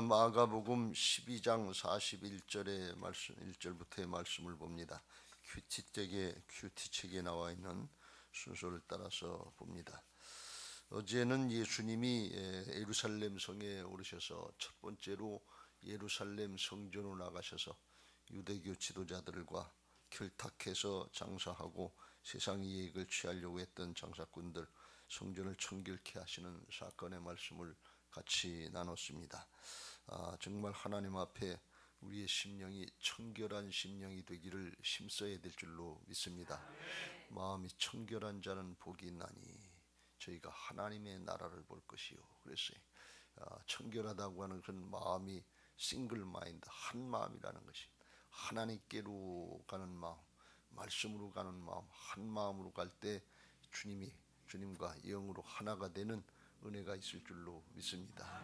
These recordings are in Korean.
마가복음 12장 41절의 말씀 1절부터의 말씀을 봅니다. 큐티책에 큐티책에 나와 있는 순서를 따라서 봅니다. 어제는 예수님이 에, 예루살렘 성에 오르셔서 첫 번째로 예루살렘 성전으로 나가셔서 유대교 지도자들과 결탁해서 장사하고 세상 이익을 취하려고 했던 장사꾼들 성전을 청결케 하시는 사건의 말씀을 같이 나눴습니다. 아, 정말 하나님 앞에 우리의 심령이 청결한 심령이 되기를 힘써야 될 줄로 믿습니다. 마음이 청결한 자는 복이 있나니 저희가 하나님의 나라를 볼 것이요. 그랬어요. 아, 청결하다고 하는 그런 마음이 싱글 마인드 한 마음이라는 것이 하나님께로 가는 마음, 말씀으로 가는 마음, 한 마음으로 갈 때 주님이 주님과 영으로 하나가 되는 은혜가 있을 줄로 믿습니다.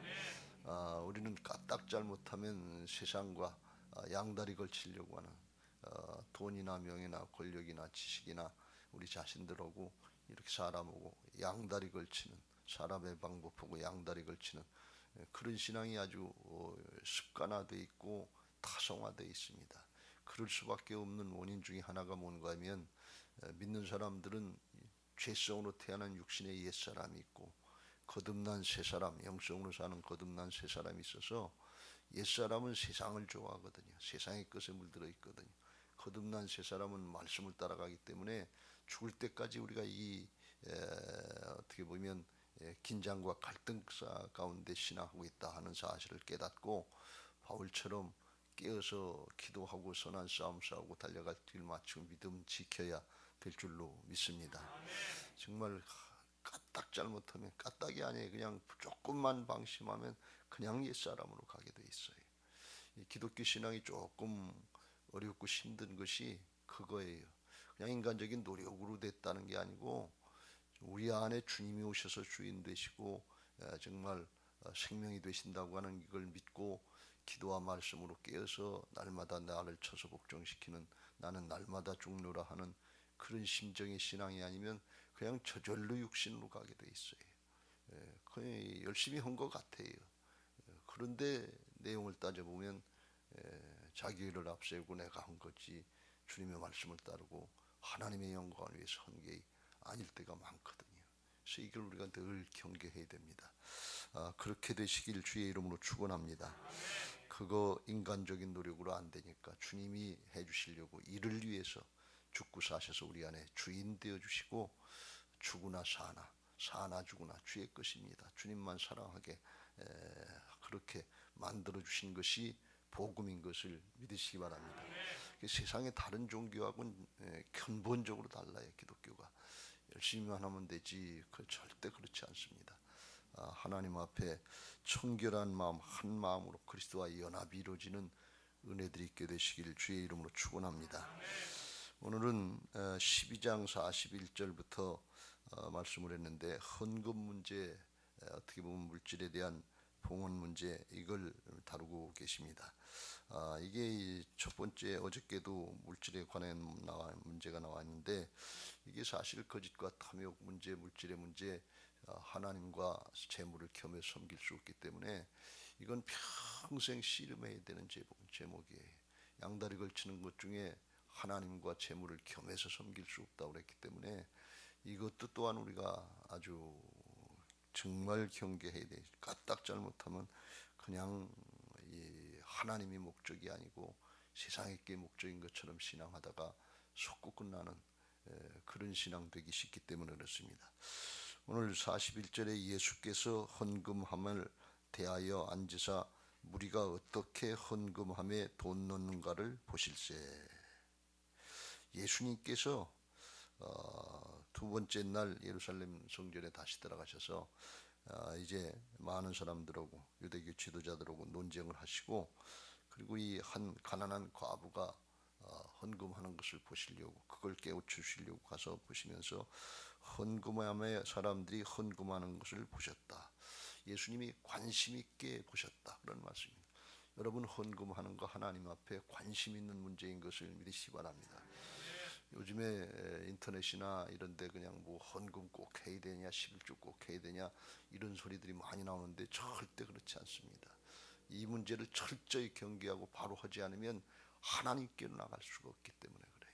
아, 우리는 까딱 잘못하면 세상과 아, 양다리 걸치려고 하는 어, 돈이나 명예나 권력이나 지식이나 우리 자신들하고 이렇게 사람하고 양다리 걸치는 사람의 방법 보고 양다리 걸치는 예, 그런 신앙이 아주 어, 습관화돼 있고 타성화돼 있습니다. 그럴 수밖에 없는 원인 중에 하나가 뭔가 하면 에, 믿는 사람들은 죄성으로 태어난 육신의 옛 사람이 있고 거듭난 새 사람, 영성으로 사는 거듭난 새 사람이 있어서 옛 사람은 세상을 좋아하거든요. 세상의 것에 물들어 있거든요. 거듭난 새 사람은 말씀을 따라가기 때문에 죽을 때까지 우리가 이 에, 어떻게 보면 에, 긴장과 갈등 사- 가운데 신앙하고 있다 하는 사실을 깨닫고 바울처럼 깨어서 기도하고 선한 싸움 싸우고 달려갈 길 맞추고 믿음 지켜야 될 줄로 믿습니다. 정말 까딱 잘못하면 까딱이 아니에요. 그냥 조금만 방심하면 그냥 옛사람으로 가게 돼 있어요. 이 기독교 신앙이 조금 어렵고 힘든 것이 그거예요. 그냥 인간적인 노력으로 됐다는 게 아니고 우리 안에 주님이 오셔서 주인 되시고 에, 정말 어, 생명이 되신다고 하는 이걸 믿고 기도와 말씀으로 깨어서 날마다 나를 쳐서 복종시키는 나는 날마다 죽노라 하는 그런 심정의 신앙이 아니면 그냥 저절로 육신으로 가게 돼 있어요. 예, 그냥 열심히 한 것 같아요. 예, 그런데 내용을 따져보면 예, 자기 일을 앞세우고 내가 한 거지 주님의 말씀을 따르고 하나님의 영광을 위해서 한 게 아닐 때가 많거든요. 그래서 이걸 우리가 늘 경계해야 됩니다. 아, 그렇게 되시길 주의 이름으로 축원합니다. 그거 인간적인 노력으로 안 되니까 주님이 해주시려고 이를 위해서 죽고 사셔서 우리 안에 주인 되어 주시고 죽으나 사나 사나 죽으나 주의 것입니다. 주님만 사랑하게 에, 그렇게 만들어 주신 것이 복음인 것을 믿으시기 바랍니다. 세상의 다른 종교하고는 에, 근본적으로 달라요. 기독교가 열심히만 하면 되지 그 절대 그렇지 않습니다. 아, 하나님 앞에 청결한 마음 한 마음으로 그리스도와 연합이 이루어지는 은혜들이 있게 되시길 주의 이름으로 축원합니다. 오늘은 어, 12장 41절부터 어, 말씀을 했는데 헌금 문제 에, 어떻게 보면 물질에 대한 봉헌 문제 이걸 다루고 계십니다. 아, 이게 이첫 번째 어저께도 물질에 관한 나와 문제가 나왔는데 이게 사실 거짓과 탐욕 문제, 물질의 문제, 아, 하나님과 재물을 겸해 섬길 수 없기 때문에 이건 평생 씨름해야 되는 제목, 제목이에요. 양다리 걸치는 것 중에 하나님과 재물을 겸해서 섬길 수 없다고 그랬기 때문에 이것도 또한 우리가 아주 정말 경계해야 돼. 까딱 잘못하면 그냥 이 하나님이 목적이 아니고 세상의 게 목적인 것처럼 신앙하다가 속고 끝나는 에, 그런 신앙 되기 쉽기 때문에 그렇습니다. 오늘 41절에 예수께서 헌금함을 대하여 앉으사 무리가 어떻게 헌금함에 돈 넣는가를 보실세. 예수님께서 어, 두 번째 날 예루살렘 성전에 다시 들어가셔서 어, 이제 많은 사람들하고 유대교 지도자들하고 논쟁을 하시고 그리고 이 한 가난한 과부가 어, 헌금하는 것을 보시려고 그걸 깨우치시려고 가서 보시면서 헌금함에 사람들이 헌금하는 것을 보셨다. 예수님이 관심 있게 보셨다 그런 말씀입니다. 여러분 헌금하는 거 하나님 앞에 관심 있는 문제인 것을 믿으시기 바랍니다. 요즘에 에, 인터넷이나 이런데 그냥 뭐 헌금 꼭 해야 되냐, 11조 꼭 해야 되냐 이런 소리들이 많이 나오는데 절대 그렇지 않습니다. 이 문제를 철저히 경계하고 바로 하지 않으면 하나님께로 나갈 수가 없기 때문에 그래요.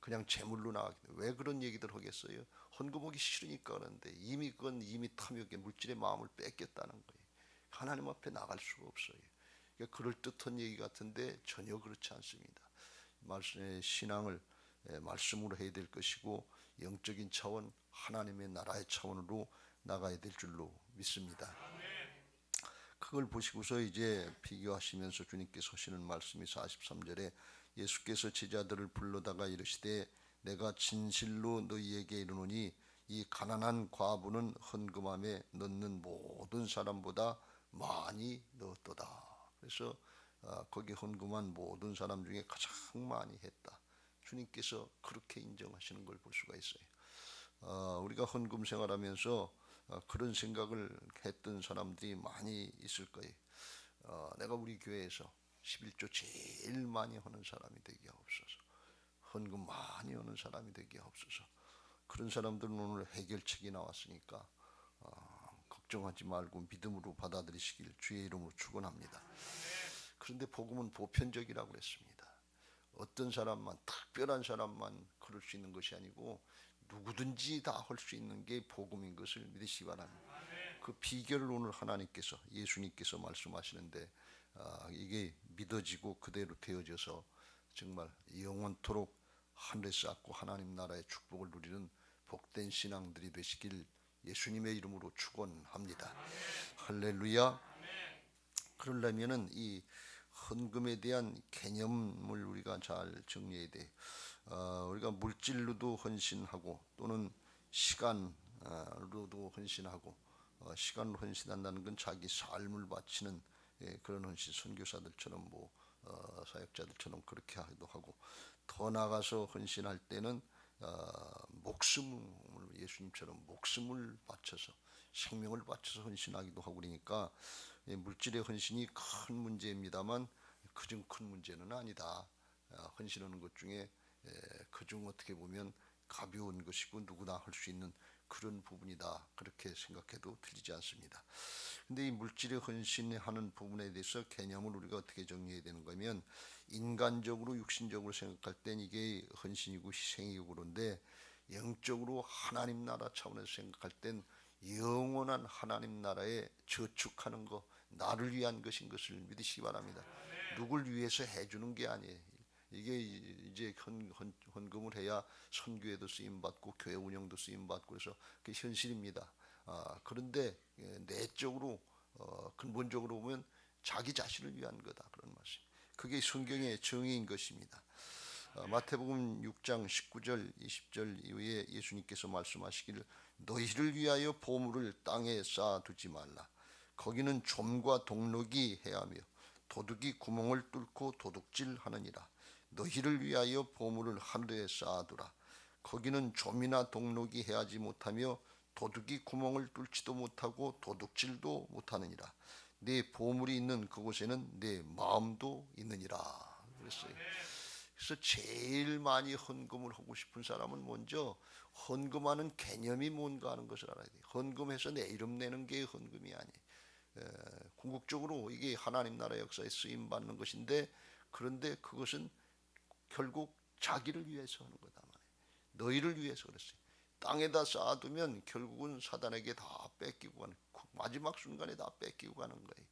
그냥 제물로 나가기 때문에 왜 그런 얘기들 하겠어요? 헌금하기 싫으니까 그런데 이미 그건 이미 탐욕의 물질의 마음을 뺏겼다는 거예요. 하나님 앞에 나갈 수가 없어요. 그러니까 그럴 듯한 얘기 같은데 전혀 그렇지 않습니다. 말씀의 신앙을 예, 말씀으로 해야 될 것이고 영적인 차원 하나님의 나라의 차원으로 나가야 될 줄로 믿습니다. 그걸 보시고서 이제 비교하시면서 주님께서 하시는 말씀이 43절에 예수께서 제자들을 불러다가 이르시되 내가 진실로 너희에게 이르노니 이 가난한 과부는 헌금함에 넣는 모든 사람보다 많이 넣었도다. 그래서 아, 거기 헌금한 모든 사람 중에 가장 많이 했다. 주님께서 그렇게 인정하시는 걸 볼 수가 있어요. 어, 우리가 헌금 생활하면서 어, 그런 생각을 했던 사람들이 많이 있을 거예요. 어, 내가 우리 교회에서 11조 제일 많이 하는 사람이 되게 없어서 헌금 많이 하는 사람이 되게 없어서 그런 사람들은 오늘 해결책이 나왔으니까 어, 걱정하지 말고 믿음으로 받아들이시길 주의 이름으로 축원합니다. 그런데 복음은 보편적이라고 그랬습니다. 어떤 사람만 특별한 사람만 그럴 수 있는 것이 아니고 누구든지 다 할 수 있는 게 복음인 것을 믿으시기 바랍니다. 그 비결을 오늘 하나님께서 예수님께서 말씀하시는데 아, 이게 믿어지고 그대로 되어져서 정말 영원토록 하늘에 쌓고 하나님 나라의 축복을 누리는 복된 신앙들이 되시길 예수님의 이름으로 축원합니다. 할렐루야. 그러려면은 이 헌금에 대한 개념을 우리가 잘 정리해야 돼. 어, 우리가 물질로도 헌신하고 또는 시간으로도 헌신하고 어, 시간으로 헌신한다는 건 자기 삶을 바치는 예, 그런 헌신 선교사들처럼 뭐 어, 사역자들처럼 그렇게 하기도 하고 더 나가서 헌신할 때는 어, 목숨을 예수님처럼 목숨을 바쳐서 생명을 바쳐서 헌신하기도 하고 그러니까 예, 물질의 헌신이 큰 문제입니다만 그중 큰 문제는 아니다. 어, 헌신하는 것 중에 예, 그중 어떻게 보면 가벼운 것이고 누구나 할 수 있는 그런 부분이다. 그렇게 생각해도 틀리지 않습니다. 근데 이 물질의 헌신하는 부분에 대해서 개념을 우리가 어떻게 정리해야 되는 거면 인간적으로 육신적으로 생각할 땐 이게 헌신이고 희생이고 그런데 영적으로 하나님 나라 차원에서 생각할 땐 영원한 하나님 나라에 저축하는 거 나를 위한 것인 것을 믿으시기 바랍니다. 누굴 위해서 해주는 게 아니에요. 이게 이제 헌, 헌, 헌금을 해야 선교에도 쓰임 받고 교회 운영도 쓰임 받고 그래서 그 현실입니다. 아, 그런데 예, 내적으로 어, 근본적으로 보면 자기 자신을 위한 거다 그런 말씀. 그게 성경의 정의인 것입니다. 어, 마태복음 6장 19절 20절 이후에 예수님께서 말씀하시기를 너희를 위하여 보물을 땅에 쌓아두지 말라. 거기는 좀과 동록이 해하며 도둑이 구멍을 뚫고 도둑질하느니라. 너희를 위하여 보물을 하늘에 쌓아두라. 거기는 좀이나 동록이 해하지 못하며 도둑이 구멍을 뚫지도 못하고 도둑질도 못하느니라. 내 보물이 있는 그곳에는 내 마음도 있느니라. 그랬어요. 그래서 제일 많이 헌금을 하고 싶은 사람은 먼저 헌금하는 개념이 뭔가 하는 것을 알아야 돼요. 헌금해서 내 이름 내는 게 헌금이 아니에요. 궁극적으로 이게 하나님 나라 역사에 쓰임 받는 것인데 그런데 그것은 결국 자기를 위해서 하는 거다 말이에요. 너희를 위해서 그랬어요. 땅에다 쌓아두면 결국은 사단에게 다 뺏기고 가는 마지막 순간에 다 뺏기고 가는 거예요.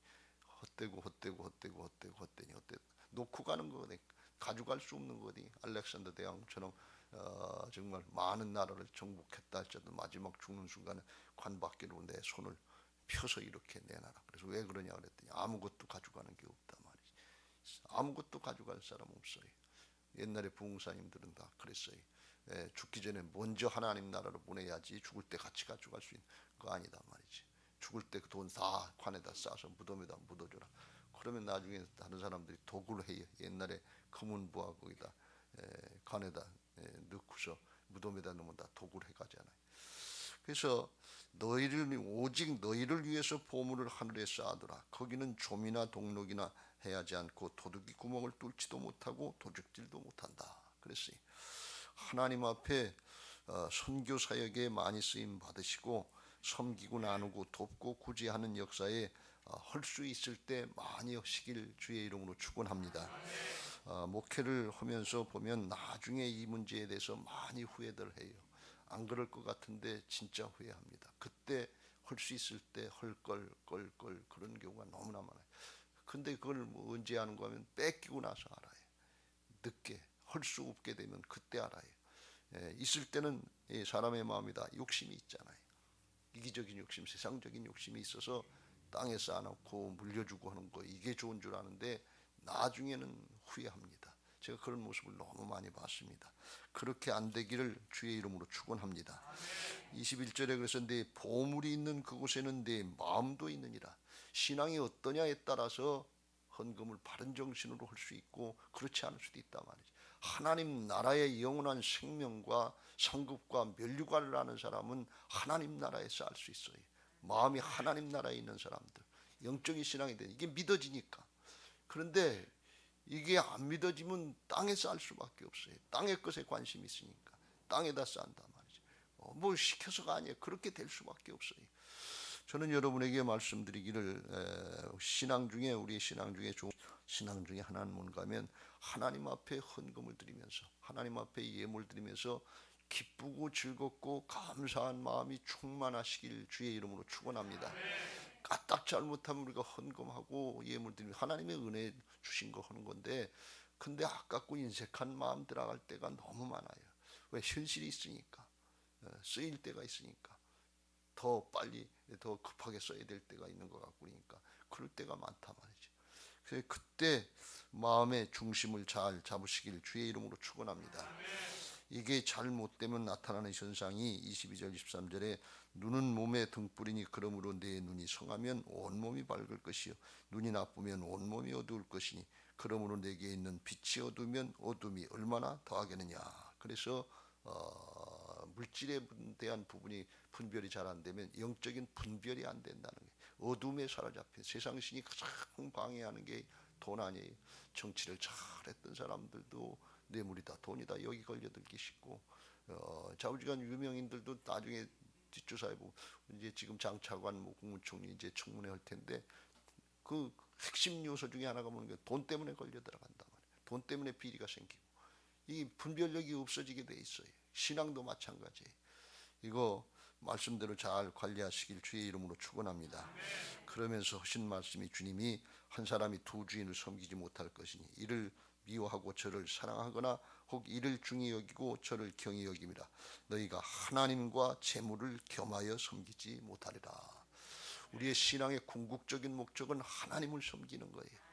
헛되고 헛되고 헛되고 헛되고 헛되니 헛되고 놓고 가는 거거든. 가져갈 수 없는 거니 알렉산더 대왕처럼 어, 정말 많은 나라를 정복했다 할지라도 마지막 죽는 순간에 관 밖으로 내 손을 펴서 이렇게 내놔라. 그래서 왜 그러냐 그랬더니 아무것도 가져가는 게 없다 말이지. 아무것도 가져갈 사람 없어요. 옛날에 부흥사님들은 다 그랬어요. 예, 죽기 전에 먼저 하나님 나라로 보내야지 죽을 때 같이 가져갈 수 있는 거 아니다 말이지. 죽을 때 그 돈 다 관에다 싸서 무덤에다 묻어줘라. 그러면 나중에 다른 사람들이 도구를 해요. 옛날에 검은부하 거기다 에, 관에다 에, 넣고서 무덤에다 넣으면 다 도구를 해가잖아요. 그래서 너희를 오직 너희를 위해서 보물을 하늘에 쌓아두라. 거기는 좀이나 동록이나 해야지 않고 도둑이 구멍을 뚫지도 못하고 도둑질도 못한다. 그랬어요. 하나님 앞에 어, 선교 사역에 많이 쓰임 받으시고 섬기고 나누고 돕고 구제하는 역사에 할 수 있을 때 많이 하시길 주의 이름으로 축원합니다. 어, 목회를 하면서 보면 나중에 이 문제에 대해서 많이 후회들 해요. 안 그럴 것 같은데 진짜 후회합니다. 그때 할 수 있을 때 헐걸 걸 그런 경우가 너무나 많아요. 근데 그걸 뭐 언제 하는 거 하면 뺏기고 나서 알아요. 늦게 할 수 없게 되면 그때 알아요. 예, 있을 때는 예, 사람의 마음이다 욕심이 있잖아요. 이기적인 욕심, 세상적인 욕심이 있어서 땅에 쌓아놓고 물려주고 하는 거 이게 좋은 줄 아는데 나중에는 후회합니다. 제가 그런 모습을 너무 많이 봤습니다. 그렇게 안 되기를 주의 이름으로 축원합니다. 21절에 그래서 내 보물이 있는 그곳에는 내 마음도 있느니라. 신앙이 어떠냐에 따라서 헌금을 바른 정신으로 할 수 있고 그렇지 않을 수도 있다 말이지. 하나님 나라의 영원한 생명과 상급과 멸류관을 아는 사람은 하나님 나라에서 알수 있어요. 마음이 하나님 나라에 있는 사람들, 영적인 신앙이 되 이게 믿어지니까. 그런데 이게 안 믿어지면 땅에서 알 수밖에 없어요. 땅의 것에 관심이 있으니까 땅에다 쌓는단 말이죠. 어, 뭐 시켜서가 아니에요. 그렇게 될 수밖에 없어요. 저는 여러분에게 말씀드리기를 에, 신앙 중에 우리 신앙 중에 신앙 중에 하나는 뭔가 하면 하나님 앞에 헌금을 드리면서 하나님 앞에 예물 드리면서 기쁘고 즐겁고 감사한 마음이 충만하시길 주의 이름으로 축원합니다. 까딱 잘못하면 우리가 헌금하고 예물 드리면 하나님의 은혜 주신 거 하는 건데 근데 아깝고 인색한 마음 들어갈 때가 너무 많아요. 왜 현실이 있으니까 어, 쓰일 때가 있으니까 더 빨리 더 급하게 써야 될 때가 있는 것 같고 그러니까 그럴 때가 많다 말이죠. 그래서 그때 마음의 중심을 잘 잡으시길 주의 이름으로 축원합니다. 이게 잘못되면 나타나는 현상이 22절 23절에 눈은 몸의 등불이니 그러므로 내 눈이 성하면 온 몸이 밝을 것이요. 눈이 나쁘면 온 몸이 어두울 것이니 그러므로 내게 있는 빛이 어두면 어둠이 얼마나 더하겠느냐. 그래서 어, 물질에 대한 부분이 분별이 잘 안 되면 영적인 분별이 안 된다는 거예요 어둠에 사로잡힌 세상 신이 가장 방해하는 게 돈 아니에요. 정치를 잘했던 사람들도 뇌물이다 돈이다 여기 걸려들기 쉽고 어, 좌우지간 유명인들도 나중에 뒷조사해 보고 이제 지금 장차관 뭐 국무총리 이제 청문회 할 텐데 그 핵심 요소 중에 하나가 뭐냐 돈 때문에 걸려 들어간다 말이야. 돈 때문에 비리가 생기고 이 분별력이 없어지게 돼 있어요. 신앙도 마찬가지예요. 이거 말씀대로 잘 관리하시길 주의 이름으로 축원합니다. 그러면서 하신 말씀이 주님이 한 사람이 두 주인을 섬기지 못할 것이니 이를 미워하고 저를 사랑하거나 혹 이를 중히 여기고 저를 경히 여김이라 너희가 하나님과 재물을 겸하여 섬기지 못하리라. 우리의 신앙의 궁극적인 목적은 하나님을 섬기는 거예요.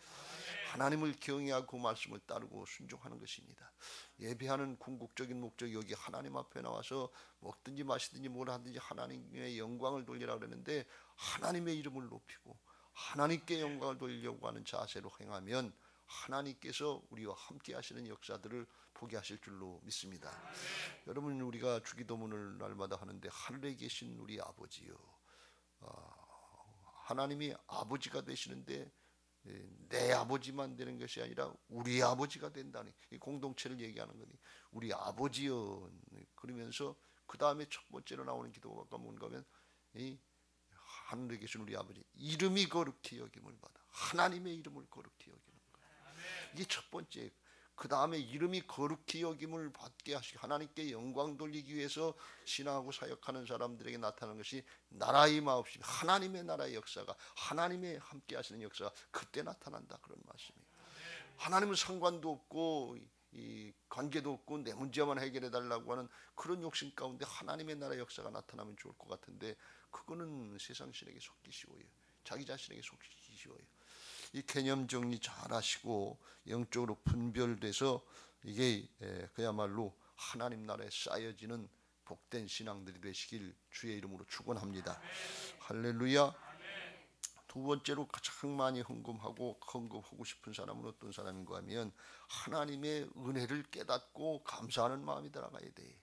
하나님을 경외하고 그 말씀을 따르고 순종하는 것입니다. 예배하는 궁극적인 목적이 여기 하나님 앞에 나와서 먹든지 마시든지 뭘 하든지 하나님의 영광을 돌리라 그랬는데 하나님의 이름을 높이고 하나님께 영광을 돌리려고 하는 자세로 행하면 하나님께서 우리와 함께 하시는 역사들을 보게 하실 줄로 믿습니다. 네. 여러분 우리가 주기도문을 날마다 하는데 하늘에 계신 우리 아버지요. 어, 하나님이 아버지가 되시는데 예, 내 아버지만 되는 것이 아니라 우리 아버지가 된다는 이 공동체를 얘기하는 거니 우리 아버지요 그러면서 그 다음에 첫 번째로 나오는 기도가 뭔가 하면 이 하늘에 계신 우리 아버지 이름이 거룩히 여김을 받아 하나님의 이름을 거룩히 여김 이게 첫 번째. 그 다음에 이름이 거룩히 여김을 받게 하시고 하나님께 영광 돌리기 위해서 신앙하고 사역하는 사람들에게 나타나는 것이 나라의 마옵시 하나님의 나라의 역사가 하나님의 함께 하시는 역사가 그때 나타난다 그런 말씀이에요. 하나님은 상관도 없고 이 관계도 없고 내 문제만 해결해 달라고 하는 그런 욕심 가운데 하나님의 나라 역사가 나타나면 좋을 것 같은데 그거는 세상 신에게 속기 쉬워요. 자기 자신에게 속기 쉬워요. 이 개념 정리 잘 하시고 영적으로 분별돼서 이게 그야말로 하나님 나라에 쌓여지는 복된 신앙들이 되시길 주의 이름으로 축원합니다. 할렐루야. 두 번째로 가장 많이 헌금하고 헌금하고 싶은 사람은 어떤 사람인가 하면 하나님의 은혜를 깨닫고 감사하는 마음이 들어가야 돼.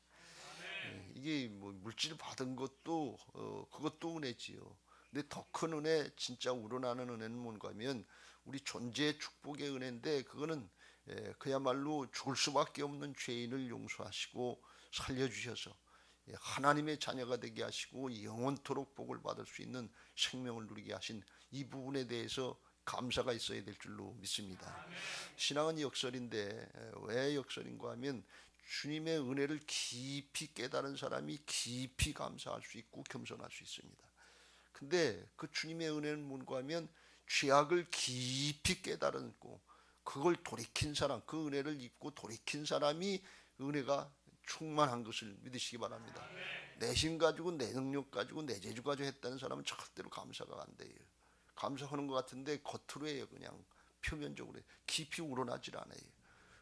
이게 뭐 물질 받은 것도 어, 그것도 은혜지요. 근데 더 큰 은혜, 진짜 우러나는 은혜는 뭔가 하면 우리 존재의 축복의 은혜인데 그거는 예, 그야말로 죽을 수밖에 없는 죄인을 용서하시고 살려주셔서 예, 하나님의 자녀가 되게 하시고 영원토록 복을 받을 수 있는 생명을 누리게 하신 이 부분에 대해서 감사가 있어야 될 줄로 믿습니다. 신앙은 역설인데 왜 역설인가 하면 주님의 은혜를 깊이 깨달은 사람이 깊이 감사할 수 있고 겸손할 수 있습니다. 근데 그 주님의 은혜는 뭔가 하면 죄악을 깊이 깨달았고 그걸 돌이킨 사람, 그 은혜를 입고 돌이킨 사람이 은혜가 충만한 것을 믿으시기 바랍니다. 내힘 가지고 내 능력 가지고 내 재주 가지고 했다는 사람은 절대로 감사가 안 돼요. 감사하는 것 같은데 겉으로 해요 그냥 표면적으로 깊이 우러나질 않아요.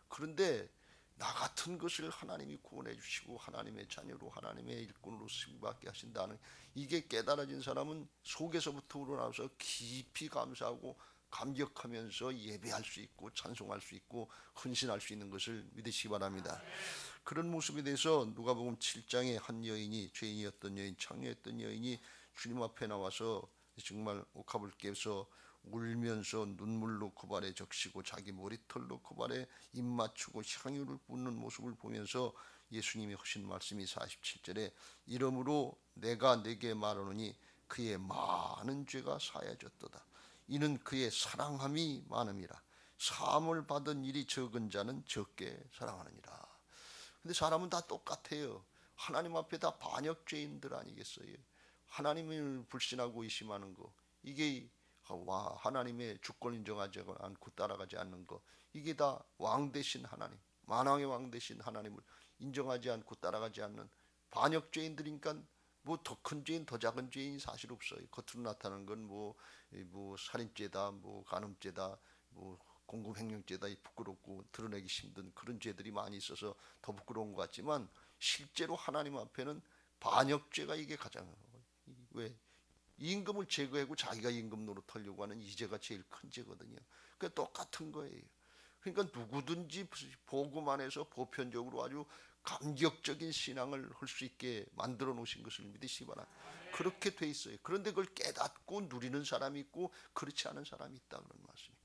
그런데 나 같은 것을 하나님이 구원해 주시고 하나님의 자녀로 하나님의 일꾼으로 쓰임받게 하신다는 이게 깨달아진 사람은 속에서부터 우러나서 깊이 감사하고 감격하면서 예배할 수 있고 찬송할 수 있고 헌신할 수 있는 것을 믿으시기 바랍니다. 그런 모습에 대해서 누가복음 7장에 한 여인이 죄인이었던 여인, 창녀였던 여인이 주님 앞에 나와서 정말 옥합을 깨서 울면서 눈물로 코발에 적시고 자기 머리털로 코발에 입 맞추고 향유를 붓는 모습을 보면서 예수님이 하신 말씀이 47절에 이러므로 내가 내게 말하노니 그의 많은 죄가 사해졌도다. 이는 그의 사랑함이 많음이라. 사함을 받은 일이 적은 자는 적게 사랑하느니라. 근데 사람은 다 똑같아요. 하나님 앞에 다 반역죄인들 아니겠어요? 하나님을 불신하고 의심하는 거 이게 와 하나님의 주권 인정하지 않고 따라가지 않는 거. 이게 다 왕 대신 하나님 만왕의 왕 대신 하나님을 인정하지 않고 따라가지 않는 반역죄인들이니까 뭐 더 큰 죄인 더 작은 죄인이 사실 없어요. 겉으로 나타나는 건뭐뭐 뭐 살인죄다 뭐 간음죄다 뭐 공공횡령죄다 이 부끄럽고 드러내기 힘든 그런 죄들이 많이 있어서 더 부끄러운 것 같지만 실제로 하나님 앞에는 반역죄가 이게 가장 왜 임금을 제거하고 자기가 임금 노릇하려고 하는 이 죄가 제일 큰 죄거든요. 그 똑같은 거예요. 그러니까 누구든지 복음 안에서 보편적으로 아주 감격적인 신앙을 할 수 있게 만들어 놓으신 것을 믿으시기 바랍니다. 그렇게 돼 있어요. 그런데 그걸 깨닫고 누리는 사람이 있고 그렇지 않은 사람이 있다 그런 말씀이.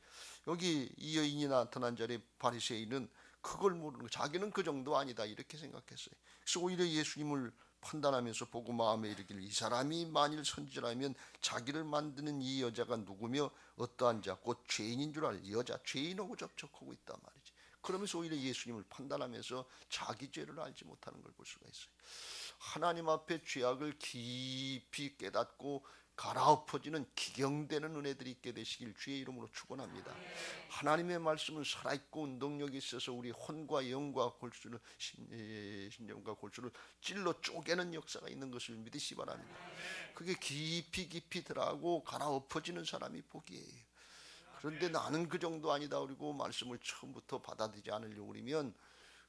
여기 이 여인이 나타난 자리에 바리새인은 그걸 모르는 거. 자기는 그 정도 아니다 이렇게 생각했어요. 그래서 오히려 예수님을 판단하면서 보고 마음에 이르기를 이 사람이 만일 선지라면 자기를 만드는 이 여자가 누구며 어떠한 자 곧 죄인인 줄 알 여자 죄인하고 접촉하고 있단 말이지. 그러면서 오히려 예수님을 판단하면서 자기 죄를 알지 못하는 걸 볼 수가 있어요. 하나님 앞에 죄악을 깊이 깨닫고 갈아엎어지는 기경되는 은혜들이 있게 되시길 주의 이름으로 축원합니다. 하나님의 말씀은 살아있고 운동력이 있어서 우리 혼과 영과 골수를 신령과 골수를 찔러 쪼개는 역사가 있는 것을 믿으시 바랍니다. 그게 깊이 깊이 들어가고 갈아엎어지는 사람이 복이에요. 그런데 나는 그 정도 아니다 그리고 말씀을 처음부터 받아들이지 않으려고 그러면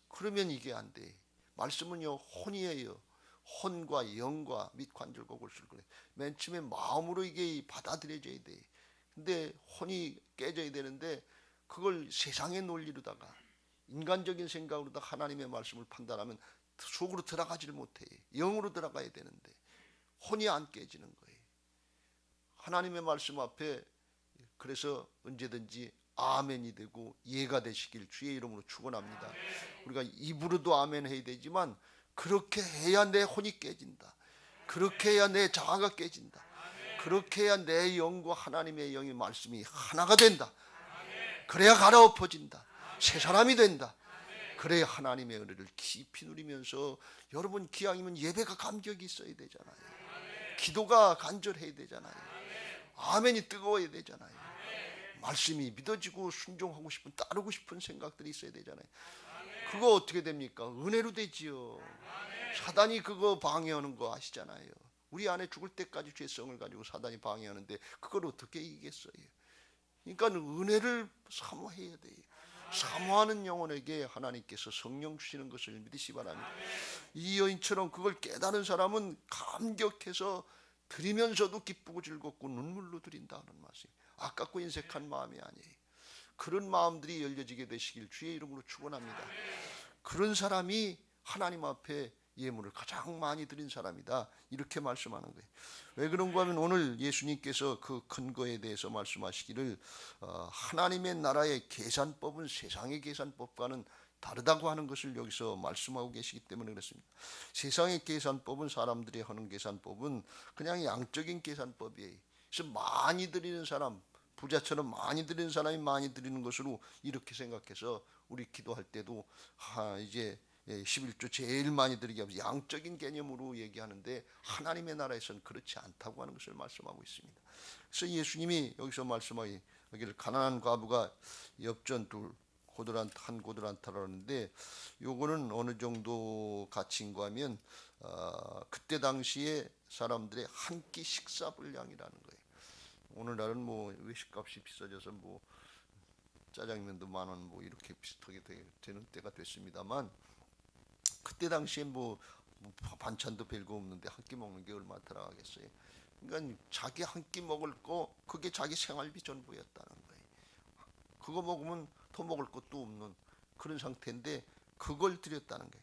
그러면 이게 안 돼. 말씀은요 혼이에요. 혼과 영과 및 관절과 골수를. 맨 처음에 마음으로 이게 받아들여져야 돼. 근데 혼이 깨져야 되는데 그걸 세상의 논리로다가 인간적인 생각으로다 하나님의 말씀을 판단하면 속으로 들어가지를 못해. 영으로 들어가야 되는데 혼이 안 깨지는 거예요. 하나님의 말씀 앞에 그래서 언제든지 아멘이 되고 예가 되시길 주의 이름으로 축원합니다. 우리가 입으로도 아멘 해야 되지만 그렇게 해야 내 혼이 깨진다. 그렇게 해야 내 자아가 깨진다. 그렇게 해야 내 영과 하나님의 영의 말씀이 하나가 된다. 그래야 갈아엎어진다. 새 사람이 된다. 그래야 하나님의 은혜를 깊이 누리면서 여러분 기왕이면 예배가 감격이 있어야 되잖아요. 기도가 간절해야 되잖아요. 아멘이 뜨거워야 되잖아요. 말씀이 믿어지고 순종하고 싶은 따르고 싶은 생각들이 있어야 되잖아요. 그거 어떻게 됩니까? 은혜로 되지요. 사단이 그거 방해하는 거 아시잖아요. 우리 안에 죽을 때까지 죄성을 가지고 사단이 방해하는데 그걸 어떻게 이기겠어요? 그러니까 은혜를 사모해야 돼요. 사모하는 영혼에게 하나님께서 성령 주시는 것을 믿으시 바랍니다. 이 여인처럼 그걸 깨달은 사람은 감격해서 드리면서도 기쁘고 즐겁고 눈물로 드린다는 말씀. 아깝고 인색한 마음이 아니에요. 그런 마음들이 열려지게 되시길 주의 이름으로 축원합니다. 그런 사람이 하나님 앞에 예물을 가장 많이 드린 사람이다. 이렇게 말씀하는 거예요. 왜 그런가 하면 오늘 예수님께서 그 근거에 대해서 말씀하시기를 어, 하나님의 나라의 계산법은 세상의 계산법과는 다르다고 하는 것을 여기서 말씀하고 계시기 때문에 그렇습니다. 세상의 계산법은 사람들이 하는 계산법은 그냥 양적인 계산법이에요. 그래서 많이 드리는 사람, 부자처럼 많이 드리는 사람이 많이 드리는 것으로 이렇게 생각해서 우리 기도할 때도 아, 이제 11조 제일 많이 드리게 하면서 양적인 개념으로 얘기하는데 하나님의 나라에서는 그렇지 않다고 하는 것을 말씀하고 있습니다. 그래서 예수님이 여기서 말씀하기 여기를 가난한 과부가 엽전 둘 고드란트 한 고드란트라는데 요거는 어느 정도 가치인가 하면 어, 그때 당시에 사람들의 한 끼 식사 분량이라는 거예요. 오늘날은 뭐 외식값이 비싸져서 뭐 짜장면도 만 원 뭐 이렇게 비슷하게 되, 는 때가 됐습니다만 그때 당시에 뭐, 뭐 반찬도 별거 없는데 한 끼 먹는 게 얼마 들어가겠어요. 그러니까 자기 한 끼 먹을 거 그게 자기 생활비 전부였다는 거예요. 그거 먹으면 더 먹을 것도 없는 그런 상태인데 그걸 드렸다는 거예요.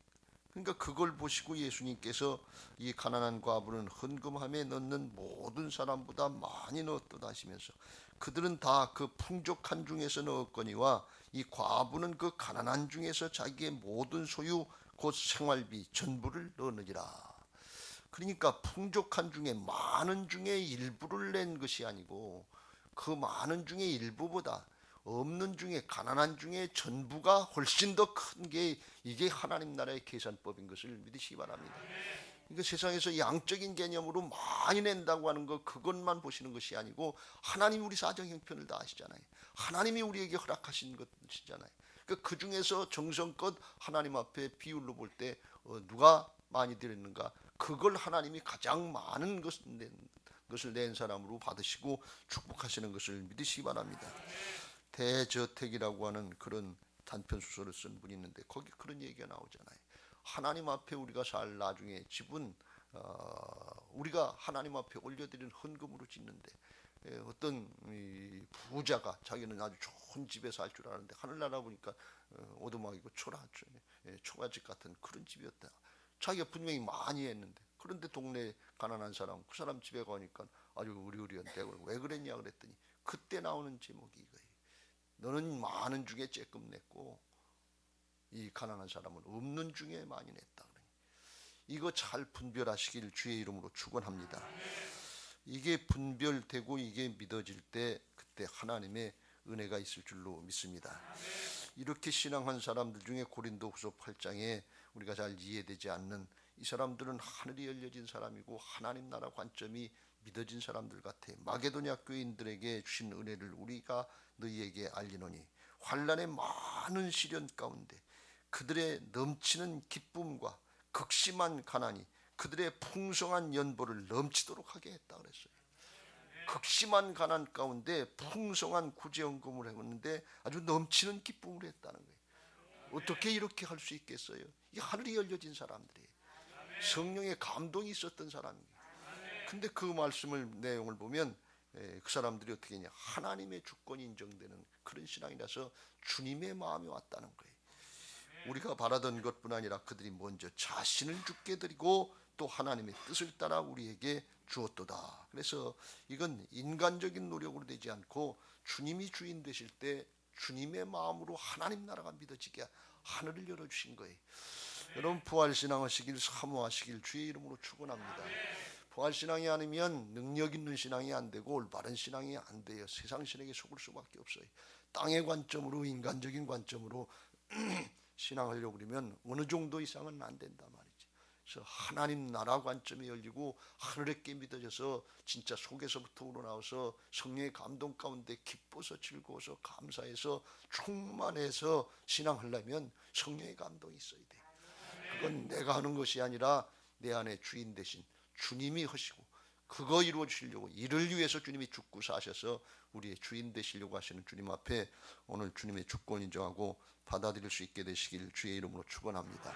그러니까 그걸 보시고 예수님께서 이 가난한 과부는 헌금함에 넣는 모든 사람보다 많이 넣었다 하시면서 그들은 다 그 풍족한 중에서 넣었거니와 이 과부는 그 가난한 중에서 자기의 모든 소유 곧 생활비 전부를 넣느니라. 그러니까 풍족한 중에 많은 중에 일부를 낸 것이 아니고 그 많은 중에 일부보다 없는 중에 가난한 중에 전부가 훨씬 더 큰 게 이게 하나님 나라의 계산법인 것을 믿으시기 바랍니다. 그러니까 세상에서 양적인 개념으로 많이 낸다고 하는 것 그것만 보시는 것이 아니고 하나님 우리 사정 형편을 다 아시잖아요. 하나님이 우리에게 허락하신 것이잖아요. 그러니까 그 중에서 정성껏 하나님 앞에 비율로 볼때 어, 누가 많이 드렸는가 그걸 하나님이 가장 많은 것을 낸, 것을 낸 사람으로 받으시고 축복하시는 것을 믿으시기 바랍니다. 대저택이라고 하는 그런 단편 소설을 쓴 분이 있는데 거기 그런 얘기가 나오잖아요. 하나님 앞에 우리가 살 나중에 집은 어, 우리가 하나님 앞에 올려드리는 헌금으로 짓는데 예, 어떤 부자가 자기는 아주 좋은 집에 살 줄 아는데 하늘나라 보니까 어, 오두막이고 초라 예, 초가집 같은 그런 집이었다. 자기가 분명히 많이 했는데 그런데 동네 가난한 사람 그 사람 집에 가니까 아주 우리우리한데 왜 그랬냐 그랬더니 그때 나오는 제목이 이거예요. 너는 많은 중에 쬐끔 냈고 이 가난한 사람은 없는 중에 많이 냈다. 이거 잘 분별하시길 주의 이름으로 축원합니다. 이게 분별되고 이게 믿어질 때 그때 하나님의 은혜가 있을 줄로 믿습니다. 이렇게 신앙한 사람들 중에 고린도후서 8장에 우리가 잘 이해되지 않는 이 사람들은 하늘이 열려진 사람이고 하나님 나라 관점이 믿어진 사람들 같아. 마게도냐 교인들에게 주신 은혜를 우리가 너희에게 알리노니 환란의 많은 시련 가운데 그들의 넘치는 기쁨과 극심한 가난이 그들의 풍성한 연보를 넘치도록 하게 했다 그랬어요. 극심한 가난 가운데 풍성한 구제연금을 했는데 아주 넘치는 기쁨을 했다는 거예요. 어떻게 이렇게 할 수 있겠어요? 이 하늘이 열려진 사람들이 성령의 감동이 있었던 사람이에요. 근데 그 말씀을 내용을 보면 예, 그 사람들이 어떻게 했냐 하나님의 주권이 인정되는 그런 신앙이라서 주님의 마음이 왔다는 거예요. 우리가 바라던 것뿐 아니라 그들이 먼저 자신을 죽게 드리고 또 하나님의 뜻을 따라 우리에게 주었도다. 그래서 이건 인간적인 노력으로 되지 않고 주님이 주인 되실 때 주님의 마음으로 하나님 나라가 믿어지게 하늘을 열어 주신 거예요. 여러분 부활 신앙하시길 사모하시길 주의 이름으로 축원합니다. 부활 신앙이 아니면 능력 있는 신앙이 안 되고 올바른 신앙이 안 돼요. 세상 신에게 속을 수밖에 없어요. 땅의 관점으로 인간적인 관점으로 신앙하려고 그러면 어느 정도 이상은 안 된다 말이죠. 그래서 하나님 나라 관점이 열리고 하늘에게 믿어져서 진짜 속에서부터 우러나와서 성령의 감동 가운데 기뻐서 즐거워서 감사해서 충만해서 신앙하려면 성령의 감동이 있어야 돼. 그건 내가 하는 것이 아니라 내 안에 주인 대신 주님이 하시고 그거 이루어 주시려고 이를 위해서 주님이 죽고 사셔서 우리의 주인 되시려고 하시는 주님 앞에 오늘 주님의 주권 인정하고 받아들일 수 있게 되시길 주의 이름으로 축원합니다.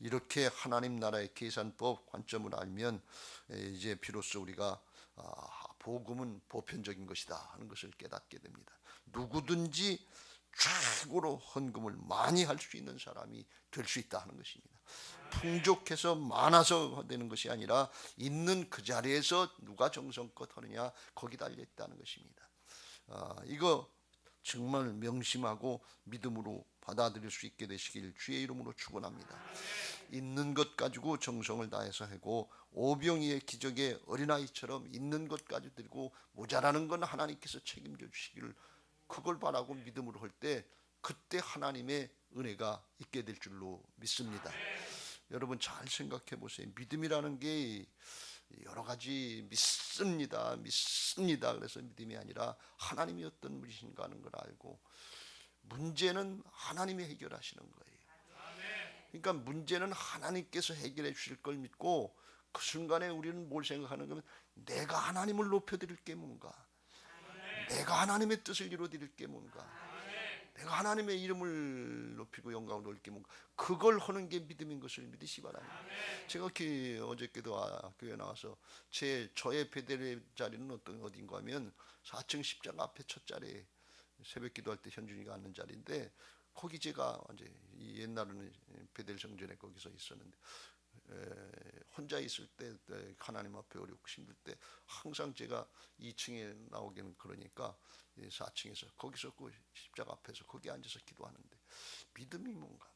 이렇게 하나님 나라의 계산법 관점을 알면 이제 비로소 우리가 아, 복음은 보편적인 것이다 하는 것을 깨닫게 됩니다. 누구든지 최고로 헌금을 많이 할 수 있는 사람이 될 수 있다 하는 것입니다. 풍족해서 많아서 되는 것이 아니라 있는 그 자리에서 누가 정성껏 하느냐 거기 달려 있다는 것입니다. 아, 이거 정말 명심하고 믿음으로 받아들일 수 있게 되시길 주의 이름으로 축원합니다. 있는 것 가지고 정성을 다해서 하고 오병이의 기적의 어린아이처럼 있는 것 가지고 들고 모자라는 건 하나님께서 책임져 주시기를 그걸 바라고 믿음으로 할 때 그때 하나님의 은혜가 있게 될 줄로 믿습니다. 여러분 잘 생각해 보세요. 믿음이라는 게 여러 가지 믿습니다. 믿습니다. 그래서 믿음이 아니라 하나님이 어떤 분이신가 하는 걸 알고 문제는 하나님이 해결하시는 거예요. 그러니까 문제는 하나님께서 해결해 주실 걸 믿고 그 순간에 우리는 뭘 생각하는 거면 내가 하나님을 높여드릴 게 뭔가 내가 하나님의 뜻을 이루어드릴 게 뭔가 내가 하나님의 이름을 높이고 영광을 돌릴 게 뭔가 그걸 하는 게 믿음인 것을 믿으시 바랍니다. 제가 그 어저께도 아, 교회 나와서 제 저의 베델의 자리는 어떤 어딘가 하면 4층 십자가 앞에 첫 자리에 새벽 기도할 때 현준이가 앉는 자리인데 거기 제가 이제 이 옛날에는 베델 성전에 거기서 있었는데 에, 혼자 있을 때때 하나님 앞에 어렵고 힘들 때 항상 제가 2층에 나오기는 그러니까 4층에서 거기서 그 십자가 앞에서 거기 앉아서 기도하는데 믿음이 뭔가.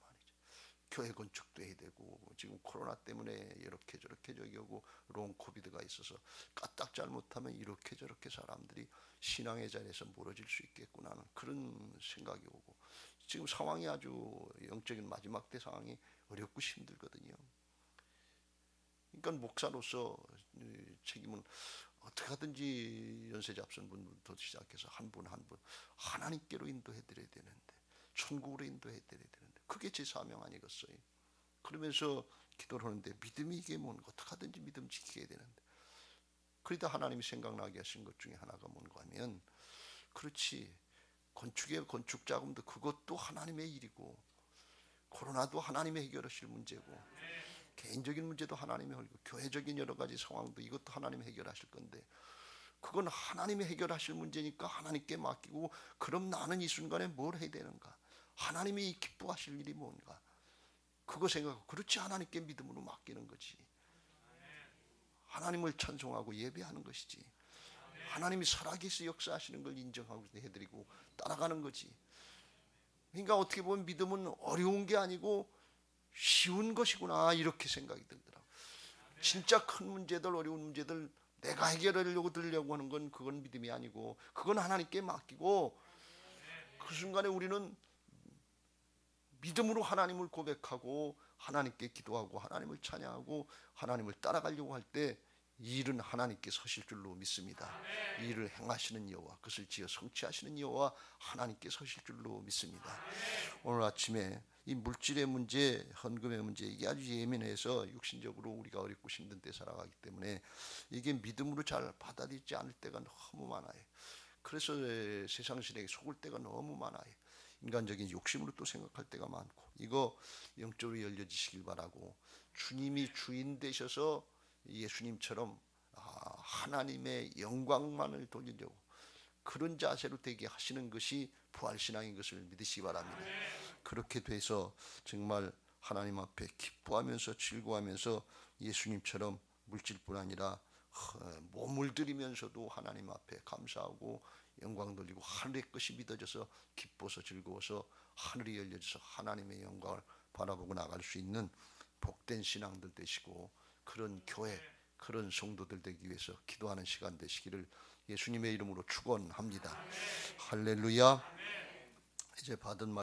교회 건축도 해야 되고 지금 코로나 때문에 이렇게 저렇게 저기 오고 롱 코비드가 있어서 까딱 잘못하면 이렇게 저렇게 사람들이 신앙의 자리에서 멀어질 수 있겠구나 하는 그런 생각이 오고 지금 상황이 아주 영적인 마지막 때 상황이 어렵고 힘들거든요. 그러니까 목사로서 이 책임은 어떻게 하든지 연세 잡선 분부터 시작해서 한 분 한 분 하나님께로 인도해 드려야 되는데 천국으로 인도해 드려야 되는데 그게 제 사명 아니겠어요? 그러면서 기도를 하는데 믿음이 이게 뭔가 어떻게 하든지 믿음 지켜야 되는데. 그러다 하나님이 생각나게 하신 것 중에 하나가 뭔가 하면 그렇지. 건축의 건축 자금도 그것도 하나님의 일이고 코로나도 하나님이 해결하실 문제고 개인적인 문제도 하나님이 헐고 교회적인 여러 가지 상황도 이것도 하나님이 해결하실 건데 그건 하나님이 해결하실 문제니까 하나님께 맡기고 그럼 나는 이 순간에 뭘 해야 되는가 하나님이 기뻐하실 일이 뭔가? 그거 생각하고 그렇지 하나님께 믿음으로 맡기는 거지. 하나님을 찬송하고 예배하는 것이지. 하나님이 살아계시 역사하시는 걸 인정하고 해드리고 따라가는 거지. 그러니까 어떻게 보면 믿음은 어려운 게 아니고 쉬운 것이구나 이렇게 생각이 들더라고. 진짜 큰 문제들 어려운 문제들 내가 해결하려고 들려고 하는 건 그건 믿음이 아니고 그건 하나님께 맡기고 그 순간에 우리는 믿음으로 하나님을 고백하고 하나님께 기도하고 하나님을 찬양하고 하나님을 따라가려고 할 때 일은 하나님께 서실 줄로 믿습니다. 이 일을 행하시는 여호와 그것을 지어 성취하시는 여호와 하나님께 서실 줄로 믿습니다. 오늘 아침에 이 물질의 문제, 헌금의 문제 이게 아주 예민해서 육신적으로 우리가 어렵고 힘든 때 살아가기 때문에 이게 믿음으로 잘 받아들이지 않을 때가 너무 많아요. 그래서 세상 신에게 속을 때가 너무 많아요. 인간적인 욕심으로 또 생각할 때가 많고 이거 영적으로 열려지시길 바라고 주님이 주인 되셔서 예수님처럼 아, 하나님의 영광만을 돌리려고 그런 자세로 되게 하시는 것이 부활신앙인 것을 믿으시기 바랍니다. 그렇게 돼서 정말 하나님 앞에 기뻐하면서 즐거워하면서 예수님처럼 물질뿐 아니라 몸을 들이면서도 하나님 앞에 감사하고 영광 돌리고 하늘의 것이 믿어져서 기뻐서 즐거워서 하늘이 열려져서 하나님의 영광을 바라보고 나갈 수 있는 복된 신앙들 되시고 그런 교회 그런 성도들 되기 위해서 기도하는 시간 되시기를 예수님의 이름으로 축원합니다. 할렐루야. 이제 받은 말